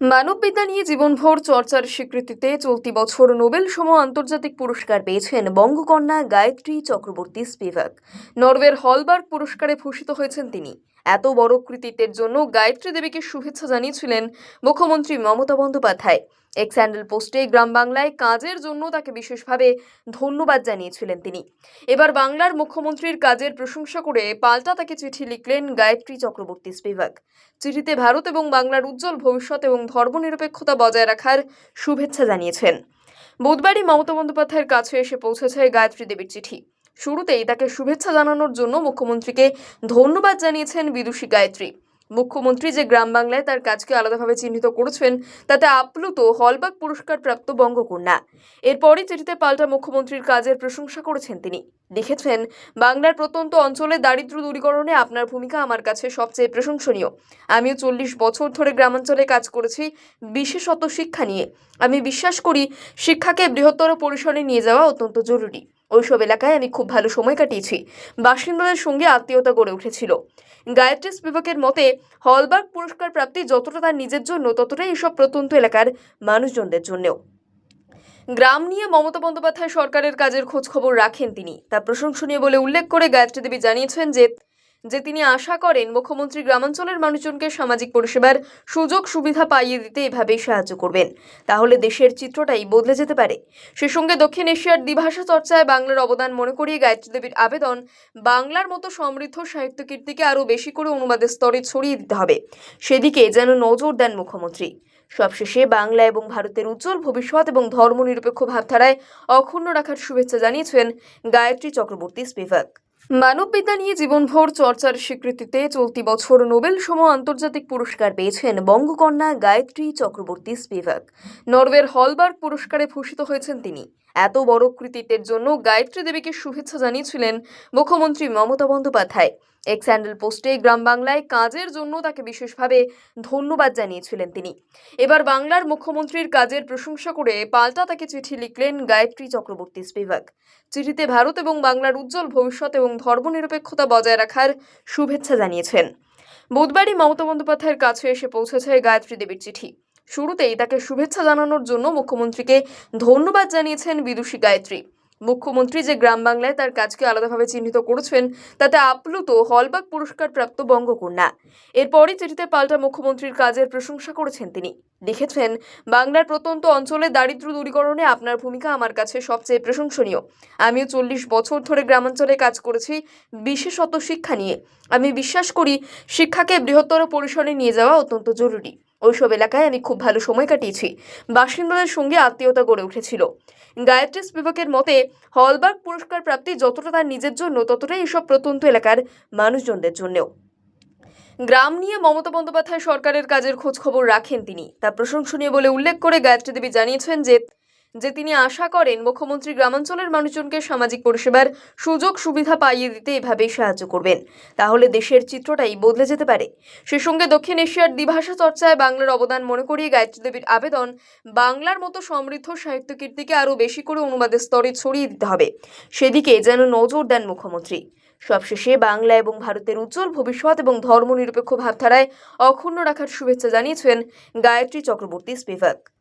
মানববিদ্যা নিয়ে জীবনভর চর্চার স্বীকৃতিতে চলতি বছর নোবেল সম আন্তর্জাতিক পুরস্কার পেয়েছেন বঙ্গকন্যা গায়ত্রী চক্রবর্তী স্পিভাক। নরওয়ের হলবার্গ পুরস্কারে ভূষিত হয়েছেন তিনি। এত বড় কৃতিত্বের জন্য গায়ত্রী দেবীকে শুভেচ্ছা জানিয়েছিলেন মুখ্যমন্ত্রী মমতা বন্দ্যোপাধ্যায়। এক স্যান্ডেল পোস্টে গ্রাম বাংলায় কাজের জন্য তাকে বিশেষভাবে ধন্যবাদ জানিয়েছিলেন তিনি। এবার বাংলার মুখ্যমন্ত্রীর কাজের প্রশংসা করে পাল্টা তাকে চিঠি লিখলেন গায়ত্রী চক্রবর্তী স্পিভাক। চিঠিতে ভারত এবং বাংলার উজ্জ্বল ভবিষ্যৎ এবং ধর্মনিরপেক্ষতা বজায় রাখার শুভেচ্ছা জানিয়েছেন। বুধবারই মমতা বন্দ্যোপাধ্যায়ের কাছে এসে পৌঁছেছে গায়ত্রী দেবীর চিঠি। শুরুতেই তাকে শুভেচ্ছা জানানোর জন্য মুখ্যমন্ত্রীকে ধন্যবাদ জানিয়েছেন বিদুষী গায়ত্রী। মুখ্যমন্ত্রী যে গ্রাম বাংলায় তার কাজকে আলাদাভাবে চিহ্নিত করেছেন, তাতে আপ্লুত হলবাগ পুরস্কার প্রাপ্ত বঙ্গকন্যা। এরপরই চিঠিতে পাল্টা মুখ্যমন্ত্রীর কাজের প্রশংসা করেছেন তিনি। লিখেছেন, বাংলার প্রত্যন্ত অঞ্চলে দারিদ্র দূরীকরণে আপনার ভূমিকা আমার কাছে সবচেয়ে প্রশংসনীয়। আমিও চল্লিশ বছর ধরে গ্রামাঞ্চলে কাজ করেছি বিশেষত শিক্ষা নিয়ে। আমি বিশ্বাস করি, শিক্ষাকে বৃহত্তর পরিসরে নিয়ে যাওয়া অত্যন্ত জরুরি। ওইসব এলাকায় আমি খুব ভালো সময় কাটিয়েছি। বাসিন্দাদের সঙ্গে আত্মীয়তা গড়ে উঠেছিল। গায়ত্রী বিভাগের মতে, হলবার্গ পুরস্কার প্রাপ্তি যতটা তার নিজের জন্য, ততটাই এসব প্রত্যন্ত এলাকার মানুষজনদের জন্যও। গ্রাম নিয়ে মমতা বন্দ্যোপাধ্যায় সরকারের কাজের খোঁজ খবর রাখেন তিনি। তা প্রশংসনীয় বলে উল্লেখ করে গায়ত্রী দেবী জানিয়েছেন যে যে তিনি আশা করেন মুখ্যমন্ত্রী গ্রামাঞ্চলের মানুষজনকে সামাজিক পরিষেবার সুযোগ সুবিধা পাইয়ে দিতে এভাবেই সাহায্য করবেন। তাহলে দেশের চিত্রটাই বদলে যেতে পারে। সে সঙ্গে দক্ষিণ এশিয়ার দ্বিভাষা চর্চায় বাংলার অবদান মনে করিয়ে গায়ত্রী দেবীর আবেদন বাংলার মতো সমৃদ্ধ সাহিত্য কীর্তিকে আরও বেশি করে অনুবাদের স্তরে ছড়িয়ে দিতে হবে। সেদিকে যেন নজর দেন মুখ্যমন্ত্রী। সবশেষে বাংলা এবং ভারতের উজ্জ্বল ভবিষ্যৎ এবং ধর্মনিরপেক্ষ ভাবধারায় অক্ষুণ্ণ রাখার শুভেচ্ছা জানিয়েছেন গায়ত্রী চক্রবর্তী স্পিভাক। মানববিদ্যা নিয়ে জীবনভর চর্চার স্বীকৃতিতে চলতি বছর নোবেল সম আন্তর্জাতিক পুরস্কার পেয়েছেন বঙ্গকন্যা গায়ত্রী চক্রবর্তী স্পিভাক। নরওয়ের হলবার্গ পুরস্কারে ভূষিত হয়েছেন তিনি। এত বড় কৃতিত্বের জন্য গায়ত্রী দেবীকে শুভেচ্ছা জানিয়েছিলেন মুখ্যমন্ত্রী মমতা বন্দ্যোপাধ্যায়। এক স্যান্ডেল পোস্টে গ্রাম বাংলায় কাজের জন্য তাকে বিশেষভাবে ধন্যবাদ জানিয়েছিলেন তিনি। এবার বাংলার মুখ্যমন্ত্রীর কাজের প্রশংসা করে পাল্টা তাকে চিঠি লিখলেন গায়ত্রী চক্রবর্তী স্পিভাক। চিঠিতে ভারত এবং বাংলার উজ্জ্বল ভবিষ্যৎ এবং ধর্মনিরপেক্ষতা বজায় রাখার শুভেচ্ছা জানিয়েছেন। বুধবারই মমতা বন্দ্যোপাধ্যায়ের কাছে এসে পৌঁছেছে গায়ত্রী দেবীর চিঠি। শুরুতেই তাকে শুভেচ্ছা জানানোর জন্য মুখ্যমন্ত্রীকে ধন্যবাদ জানিয়েছেন বিদুষী গায়ত্রী। মুখ্যমন্ত্রী যে গ্রাম বাংলায় তার কাজকে আলাদাভাবে চিহ্নিত করেছেন, তাতে আপ্লুত হলবাগ পুরস্কার প্রাপ্ত বঙ্গকন্যা। এরপরই চিঠিতে পাল্টা মুখ্যমন্ত্রীর কাজের প্রশংসা করেছেন তিনি। লিখেছেন, বাংলার প্রত্যন্ত অঞ্চলে দারিদ্র দূরীকরণে আপনার ভূমিকা আমার কাছে সবচেয়ে প্রশংসনীয়। আমিও চল্লিশ বছর ধরে গ্রামাঞ্চলে কাজ করেছি বিশেষত শিক্ষা নিয়ে। আমি বিশ্বাস করি, শিক্ষাকে বৃহত্তর পরিসরে নিয়ে যাওয়া অত্যন্ত জরুরি। ওইসব এলাকায় আমি খুব ভালো সময় কাটিয়েছি। বাসিন্দাদের সঙ্গে আত্মীয়তা গড়ে উঠেছিল। গায়ত্রী স্পিভাকের মতে, হলবার্গ পুরস্কার প্রাপ্তি যতটা তার নিজের জন্য, ততটাই এসব প্রত্যন্ত এলাকার মানুষজনদের জন্যও। গ্রাম নিয়ে মমতা বন্দ্যোপাধ্যায় সরকারের কাজের খোঁজ খবর রাখেন তিনি। তা প্রশংসনীয় বলে উল্লেখ করে গায়ত্রী দেবী জানিয়েছেন যে যে তিনি আশা করেন মুখ্যমন্ত্রী গ্রামাঞ্চলের মানুষজনকে সামাজিক পরিষেবার সুযোগ সুবিধা পাইয়ে দিতে এভাবেই সাহায্য করবেন। তাহলে দেশের চিত্রটাই বদলে যেতে পারে। সে সঙ্গে দক্ষিণ এশিয়ার দ্বিভাষা চর্চায় বাংলার অবদান মনে করিয়ে গায়ত্রী দেবীর আবেদন বাংলার মতো সমৃদ্ধ সাহিত্য কীর্তিকে আরও বেশি করে অনুবাদের স্তরে ছড়িয়ে দিতে হবে। সেদিকে যেন নজর দেন মুখ্যমন্ত্রী। সবশেষে বাংলা এবং ভারতের উজ্জ্বল ভবিষ্যৎ এবং ধর্মনিরপেক্ষ ভাবধারায় অক্ষুণ্ণ রাখার শুভেচ্ছা জানিয়েছেন গায়ত্রী চক্রবর্তী স্পিভাক।